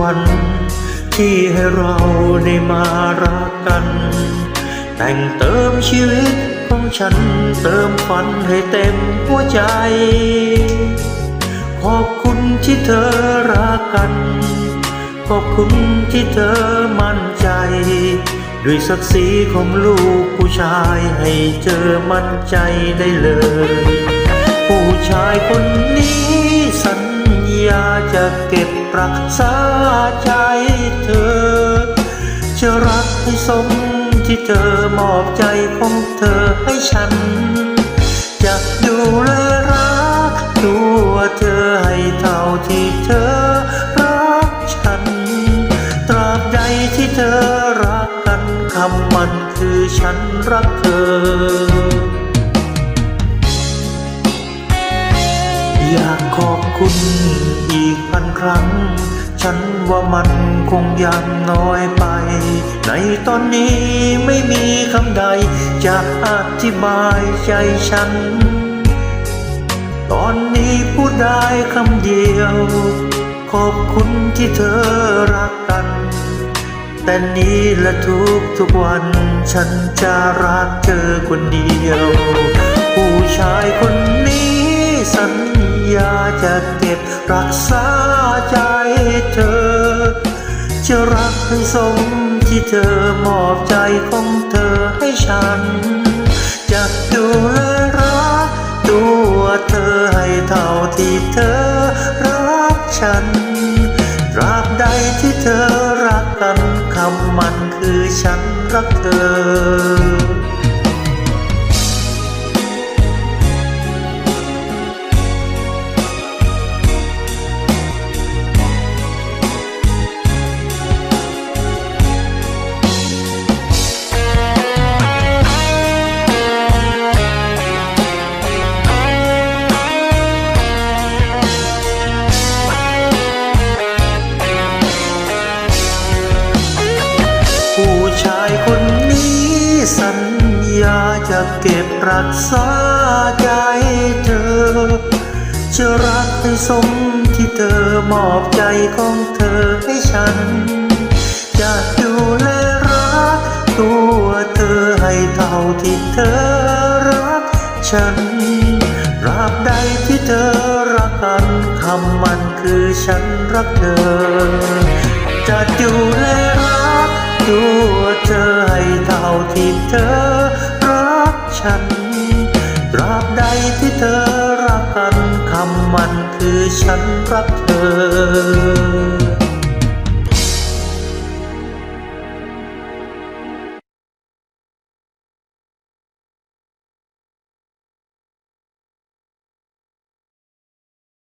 วรรค์ที่ให้เราได้มารักกัน แต่งเติมชีวิตของฉันเติมฝันให้เต็มหัวใจ ขอบคุณที่เธอรักกัน ขอบคุณที่เธอมั่นใจ ด้วยศักดิ์ศรีของลูกผู้ชายให้เธอมั่นใจได้เลย ผู้ชายคนนี้สัญญาจะเก็บ รักษาใจเธอ จะรักให้สมที่เธอมอบใจของเธอให้ฉัน จะดูแลรักตัวเธอให้เท่าที่เธอรักฉัน ตราบใดที่เธอรักกันคำมันคือฉันรักเธอ อยากขอบคุณอีกพันครั้ง ฉันว่ามันคงยังน้อยไป ในตอนนี้ไม่มีคำใด จะอธิบายใจฉัน ตอนนี้พูดได้คำเดียว ขอบคุณที่เธอรักกัน แต่นี้และทุกทุกวัน ฉันจะรักเธอคนเดียว ผู้ชายคนนี้สัญ ญาจะเก็บรักษาใจเธอ จะรักให้สมที่เธอมอบใจของเธอให้ฉัน จะดูแลรักตัวเธอให้เท่าที่เธอรักฉันราบใดที่เธอรักกันคำมันคือฉันรักเธอ จะเก็บรักษาใจเธอ จะรักให้สมที่เธอมอบใจของเธอให้ฉัน จะดูแลรักตัวเธอให้เท่าที่เธอรักฉันราบใดที่เธอรักกันคำมันคือฉันรักเธอ จะดูแลรักตัว ฉันราบใดที่เธอรักกันคำมันคือฉันรักเธอ